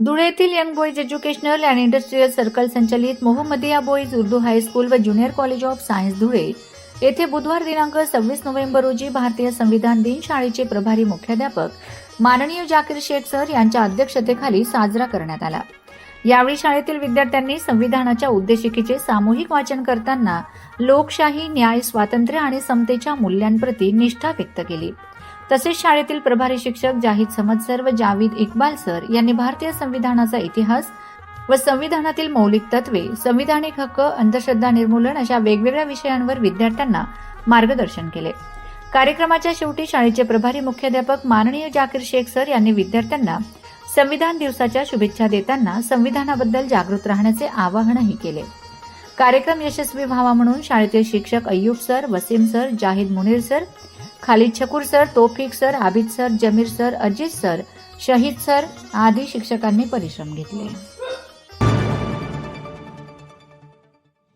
धुळे येथील young boys educational and industrial circle संचलित Mohammadia boys Urdu high school व junior college of science Dhule. येथे बुधवार दिनांक सव्वीस नोव्हेंबर रोजी भारतीय संविधान दिन शाळेचे प्रभारी मुख्याध्यापक माननीय जाकीर शेख सर यांच्या अध्यक्षतेखाली साजरा करण्यात आला. यावेळी शाळेतील विद्यार्थ्यांनी संविधानाच्या उद्देशिकेचे सामूहिक वाचन करताना लोकशाही न्याय स्वातंत्र्य आणि समतेच्या मूल्यांप्रती निष्ठा व्यक्त केली. तसेच शाळेतील प्रभारी शिक्षक जाहीद समद सर व जावीद इक्बाल सर यांनी भारतीय संविधानाचा इतिहास व संविधानातील मौलिक तत्वे संविधानिक हक्क अंधश्रद्धा निर्मूलन अशा वेगवेगळ्या विषयांवर विद्यार्थ्यांना मार्गदर्शन केले. कार्यक्रमाच्या शेवटी शाळेचे प्रभारी मुख्याध्यापक माननीय जाकीर शेख सर यांनी विद्यार्थ्यांना संविधान दिवसाच्या शुभेच्छा देताना संविधानाबद्दल जागृत राहण्याचे आवाहनही केले. कार्यक्रम यशस्वी व्हावा म्हणून शाळेतील शिक्षक Ayyub sir Wasim sir Zahid Munir sir खाली Shakur sir Tofik sir Abid sir Jamir sir Ajit sir Shahid sir आदी शिक्षकांनी परिश्रम घेतले.